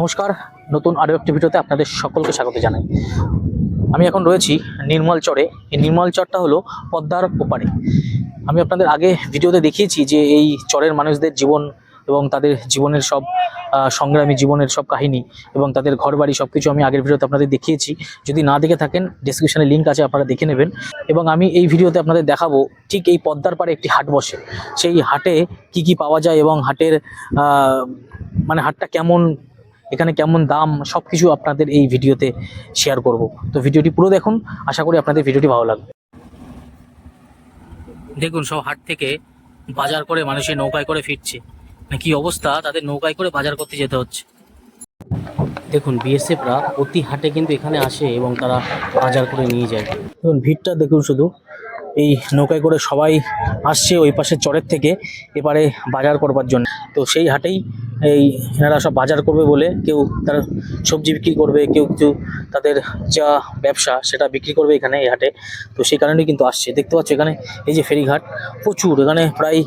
নমস্কার। নতুন আরও একটি ভিডিওতে আপনাদের সকলকে স্বাগত জানাই। আমি এখন রয়েছি নির্মল চরে। এই নির্মল চরটা হলো পদ্মার ওপারে। আমি আপনাদের আগে ভিডিওতে দেখিয়েছি যে এই চরের মানুষদের জীবন এবং তাদের জীবনের সব সংগ্রামী জীবনের সব কাহিনী এবং তাদের ঘরবাড়ি সব কিছু আমি আগের ভিডিওতে আপনাদের দেখিয়েছি। যদি না দেখে থাকেন ডিসক্রিপশনে লিঙ্ক আছে, আপনারা দেখে নেবেন। এবং আমি এই ভিডিওতে আপনাদের দেখাবো ঠিক এই পদ্মার পাড়ে একটি হাট বসে। সেই হাটে কি কি পাওয়া যায় এবং হাটের মানে হাটটা কেমন এখানে কেমন দাম সব কিছু আপনাদের এই ভিডিওতে শেয়ার করব। তো ভিডিওটি পুরো দেখুন, আশা করি আপনাদের ভিডিওটি ভালো লাগবে। দেখুন, সব হাট থেকে বাজার করে মানুষের নৌকায় করে ফিরছে। মানে কি অবস্থা, তাদের নৌকায় করে বাজার করতে যেতে হচ্ছে। দেখুন, বিএসএফরা প্রতি হাটে কিন্তু এখানে আসে এবং তারা বাজার করে নিয়ে যায়। দেখুন, ভিড়টা দেখুন শুধু। এই নৌকায় করে সবাই আসছে ওই পাশের চরের থেকে, এবারে বাজার করবার জন্য। তো সেই হাটেই এই এনারা সব বাজার করবে বলে কেউ তার সবজি বিক্রি করবে, কেউ কিছু তাদের যা ব্যবসা সেটা বিক্রি করবে এখানে এই হাটে। তো সেই কারণেই কিন্তু আসছে। দেখতে পাচ্ছ এখানে এই যে ফেরিঘাট, প্রচুর। এখানে প্রায়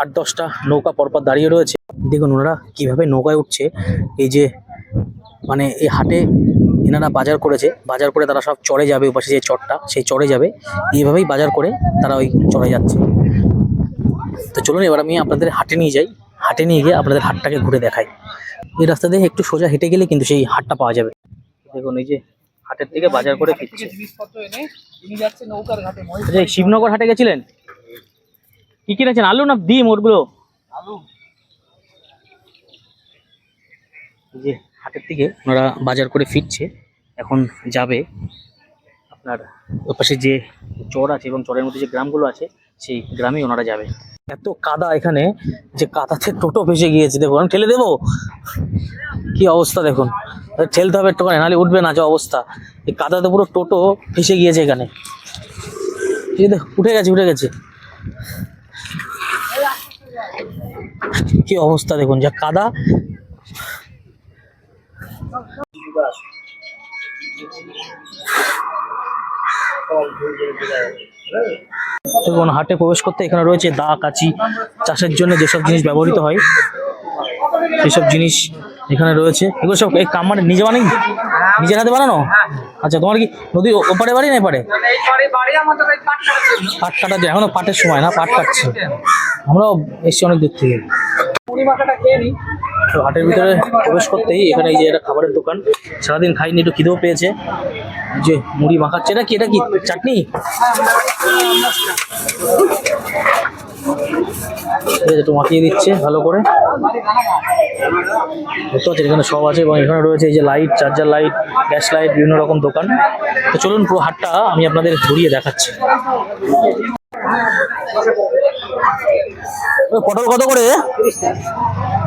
আট, দশটা নৌকা পরপর দাঁড়িয়ে রয়েছে। দেখুন ওনারা কীভাবে নৌকায় উঠছে। এই যে মানে এই হাটে এনারা বাজার করেছে। বাজার করে তারা সব চড়ে যাবে ওপাশে যে চরটা, সেই চড়ে যাবে। এইভাবেই বাজার করে তারা ওই চড়ে যাচ্ছে। তো চলুন এবার আমি আপনাদের হাটে নিয়ে যাই। হাটে নিয়ে গিয়ে আপনাদের হাটটাকে ঘুরে দেখাই। এই রাস্তা দিয়ে একটু সোজা হেঁটে গেলে কিন্তু সেই হাটটা পাওয়া যাবে। দেখুন, এই যে হাটের থেকে বাজার করে ফিরছে। আচ্ছা শিবনগর হাটে গেছিলেন? কি কিনেছেন? আলু না ডিম ওরগুলো? যে হাটের থেকে ওনারা বাজার করে ফিরছে, এখন যাবে। আপনার ওপাশে যে চর আছে এবং চরের মধ্যে যে গ্রামগুলো আছে, সেই গ্রামে ওনারা যাবে। এত কাদা এখানে যে কাদাতে টোটো ভেসে গিয়েছে, দেখুন, আমি ঠেলে দেবো? কি অবস্থা দেখুন। ঠেলতে হবে একটু নাহলে উঠবে না, যে অবস্থা। এই কাদাতে পুরো টোটো ভেসে গিয়েছে এখানে। এই দেখ, উঠে গেছে উঠে গেছে। কি অবস্থা দেখুন, যা কাদা। দেখুন হাটে প্রবেশ করতে এখানে রয়েছে দা, কাচি, চাষের জন্য যেসব জিনিস ব্যবহৃত হয়, সেসব জিনিস এখানে রয়েছে। এগুলো সব এই কাম মানে নিজে বানাই? নিজের হাতে বানানো? আচ্ছা তোমার কি নদী ওপারে বাড়ি না এপারে? পাট কাটার জন্য এখনও পাটের সময় না, পাট কাটছে। আমরাও এসছি অনেক দূর থেকে। হাটের ভিতরে প্রবেশ করতেই এখানে এই যে একটা খাবারের দোকান, সারাদিন খাইনি, একটু খিদেও পেয়েছে। যে মুড়ি মাখাচ্ছে এটা কি এটা কি, চাটনি? যে একটু মাখিয়ে দিচ্ছে ভালো করে। পাচ্ছেন, এখানে সব আছে এবং এখানে রয়েছে এই যে light charger light gas light বিভিন্ন রকম দোকান। তো চলুন পুরো হাটটা আমি আপনাদের ঘুরিয়ে দেখাচ্ছি। পটল কত করে?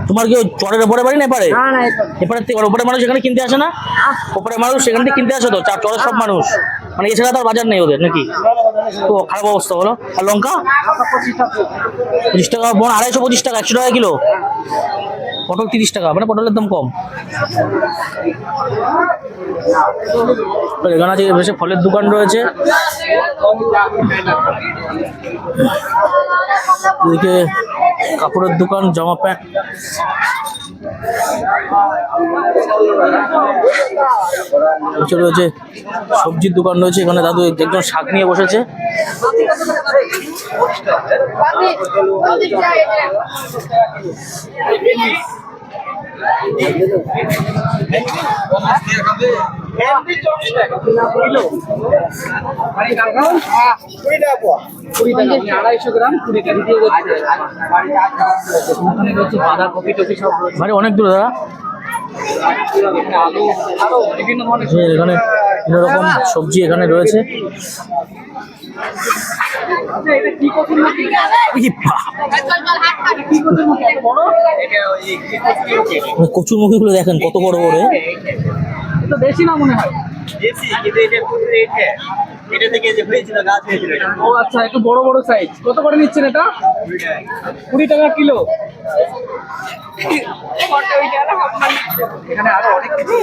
তোমার কি চরের ওপরে বাড়ি না এপারে? এপারে। ওপরে মানুষ এখানে কিনতে আসে না? ওপরে মানুষ সেখান থেকে কিনতে আসে তো চার চরের সব মানুষ। মানে এছাড়া তো আর বাজার নেই ওদের নাকি? তো খারাপ অবস্থা বলো। আর লঙ্কা? পঁচিশ টাকা বোন আড়াইশো পঁচিশ টাকা একশো টাকা কিলো। পটল তিরিশ টাকা মানে পটলের দাম কম। এখানে আছে বেশি ফলের দোকান রয়েছে। এদিকে কাপড়ের দোকান, জামা প্যান্ট রয়েছে সবজির দোকান রয়েছে, এখানে দাদু একজন শাক নিয়ে বসেছে। মানে অনেক দূরে দাদা। এখানে বিভিন্ন রকম সবজি এখানে রয়েছে। কচুর মুখি মুখিগুলো দেখেন কত বড় বড়। বেশি না মনে হয়। এটা প্রচুর এটা এটা থেকে যে হয়েছিল গাছ হয়েছিল ও আচ্ছা একটু বড় বড় সাইজ কত করে নিচ্ছেন এটা? কুড়ি টাকা কিলো। এখানে আরও অনেক কিছু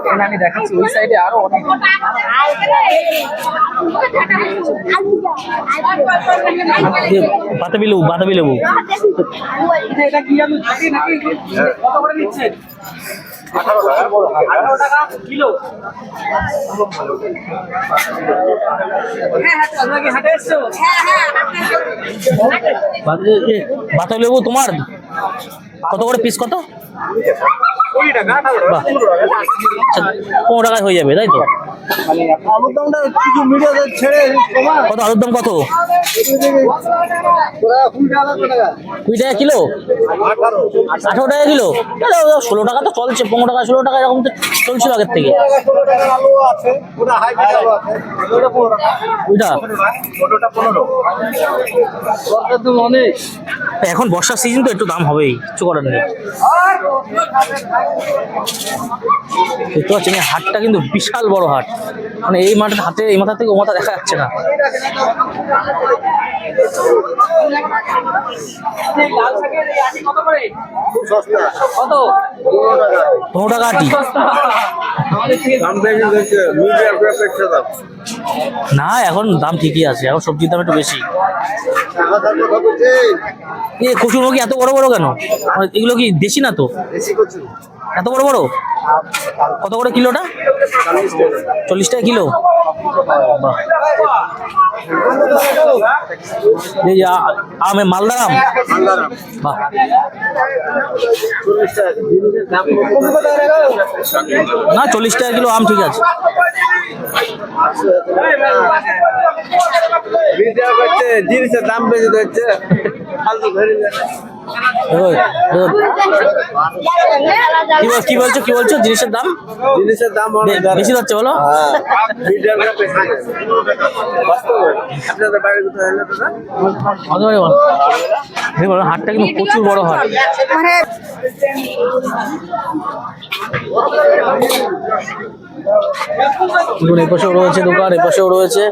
এখানে আমি দেখাচ্ছি ওই সাইডে আরও অনেক বাতাবি লেবু বাতাবি লেবু এটা কি আলু থাকে নাকি? কত করে দিচ্ছেন আঠারো টাকা। কিলো? হ্যাঁ হ্যাঁ তোমরা কি হাটে এসছো? বাতাবি লেবু তোমার? কত করে পিস কত? আচ্ছা, পনেরো টাকায় হয়ে যাবে তাই তো? কত আলুর দাম কত? কুড়ি টাকা কিলো? আঠারো টাকা কিলো? ষোলো টাকা তো চলছে, পনেরো টাকা, ষোলো টাকা এরকম তো চলছিল আগের থেকে। এখন বর্ষার সিজন তো একটু দাম হবেই, কিছু করার নেই। দেখতে পাচ্ছেন হাটটা কিন্তু বিশাল বড় হাট। মানে এই মাঠের হাতে এই মাথা থেকে ও মাথা দেখা যাচ্ছে না। কত পনেরো টাকা আটি। না এখন দাম ঠিকই আছে এখন সবজির দাম একটু বেশি। কত কচুরমুখী এত বড় বড় কেন? এগুলো কি দেশি না তো? এত বড় বড়? কত করে কিলোটা? চাল্লিশ চল্লিশ টাকা কিলো? বাহ। এই আমে আম? বাহ। না, চল্লিশ টাকা কিলো আম ঠিক আছে। জিনিসের দাম বেশি হচ্ছে কি বল- কি বলছো কি বলছো? জিনিসের দাম? জিনিসের দাম বেশি বলো। হতে পারে বলো। হাটটা কিন্তু প্রচুর বড় হাট। দেখুন এই পাশেও রয়েছে দোকান এই পাশেও রয়েছে।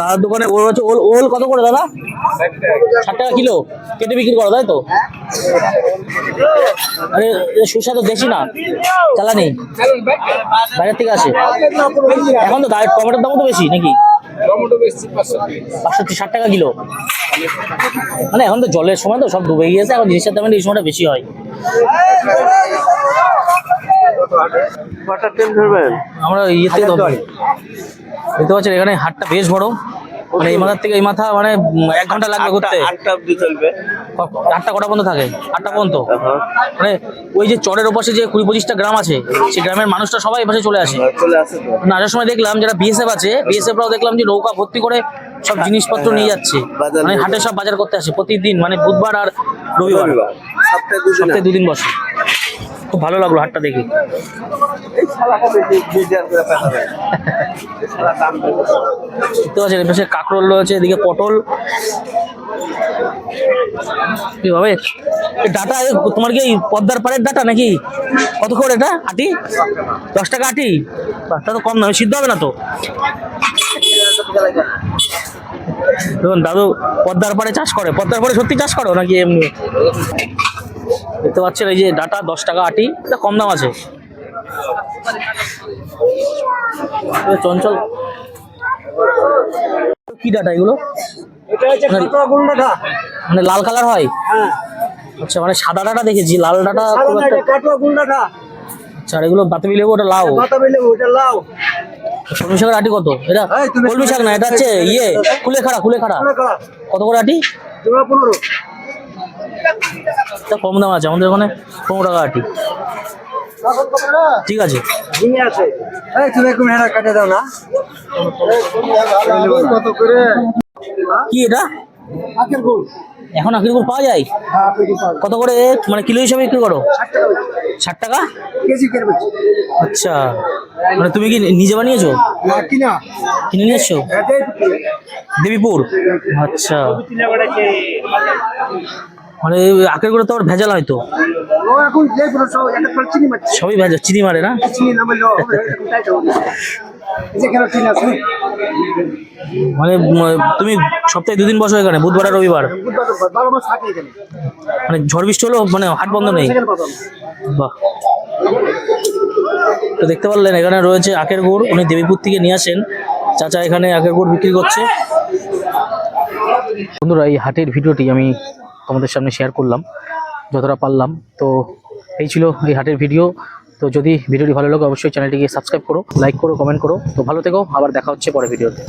দাদার দোকানে ওল রয়েছে ওল ওল কত করে দাদা? ষাট টাকা কিলো। কেটে বিক্রি করো, তাই তো? আরে সুস্বাদু দেশি না। চালানি বাইরের থেকে আসে। এখন তো টমেটোর দামও তো বেশি, নাকি? পাঁচশো ষাট টাকা কিলো। মানে এখন তো জলের সময় তো, সব ডুবে গিয়েছে, এখন জিনিসের দাম এই সময়টা বেশি হয়। কটা ট্রেন ধরবেন? আমরা দেখতে পাচ্ছেন এখানে হাটটা বেশ বড়। মানে এই মাথার থেকে এই মাথা মানে এক ঘণ্টা লাগবে করতে। আটটা অব্দি চলবে। আটটা কটা পর্যন্ত থাকে? আটটা পর্যন্ত? হ্যাঁ। মানে ওই যে চরের ওপাশে যে কুড়ি পঁচিশটা গ্রাম আছে সেই গ্রামের মানুষটা সবাই এপাশে চলে আসে। চলে আসে তো। মানে আসার সময় দেখলাম যারা বিএসএফ আছে বিএসএফরাও দেখলাম যে নৌকা ভর্তি করে সব জিনিসপত্র নিয়ে যাচ্ছে। মানে হাটে সব বাজার করতে আসে। প্রতিদিন মানে বুধবার আর রবিবার। সপ্তাহে দুদিন বসে। খুব ভালো লাগল হাটটা দেখে। দাম দেখতে পাচ্ছেন এপাশে কাঁকরোল রয়েছে এদিকে পটল। কি ভাবে? ডাটা তোমার কি পদ্মার পাড়ের ডাটা নাকি? কত করে এটা? আটি? দশ টাকা আটি? বাহ, তা কম নয় সিদ্ধ হবে না তো? দেখুন দাদু পদ্মার পাড়ে চাষ করে। পদ্মার পাড়ে সত্যি চাষ করো নাকি এমনি? দেখতে পাচ্ছেন এই যে ডাটা দশ টাকা আটি এটা কম দাম আছে। চঞ্চল। কি ডাটা এগুলো? গুন্ডাটা মানে লাল কালার হয়? হ্যাঁ। আচ্ছা মানে সাদা ডাটা দেখেছি লাল ডাটা আচ্ছা এগুলো বাতাবি লেবু ওটা লাউ? ওটা লাও কলমি শাকের আটি কত? এটা কলমি শাক না এটা হচ্ছে ইয়ে কুলে খাড়া কুলে খাড়া কত করে আটি? পনেরো। তা কম দাম আছে আমাদের ওখানে পনেরো টাকা আটি। ঠিক আছে। কাটে দাও না। কি এটা? এখন আখির গুড় পাওয়া যায়? হ্যাঁ। কত করে? মানে কিলো হিসাবে বিক্রি করো? ষাট টাকা? আচ্ছা। মানে তুমি কি নিজে বানিয়েছো? কিনে। নিয়ে এসছো? দেবীপুর? আচ্ছা। মানে আখের গুড়ে তো আবার ভেজাল হয়তো সবই ভেজাল চিনি মারে না? মানে তুমি সপ্তাহে দুদিন বসো এখানে বুধবার আর রবিবার। মানে ঝড় বৃষ্টি হলেও মানে হাট বন্ধ নেই। বাহ। তো দেখতে পারলেন এখানে রয়েছে আখের গুড় উনি দেবীপুর থেকে নিয়ে আসেন। চাচা এখানে আখের গুড় বিক্রি করছে। বন্ধুরা এই হাটের ভিডিওটি আমি তোমাদের সামনে শেয়ার করলাম, যতটা পারলাম। তো এই ছিল এই হাটের ভিডিও তো যদি ভিডিওটি ভালো লাগে, অবশ্যই চ্যানেলটিকে সাবস্ক্রাইব করো লাইক করো কমেন্ট করো। তো ভালো থেকো, আবার দেখা হচ্ছে পরে ভিডিওতে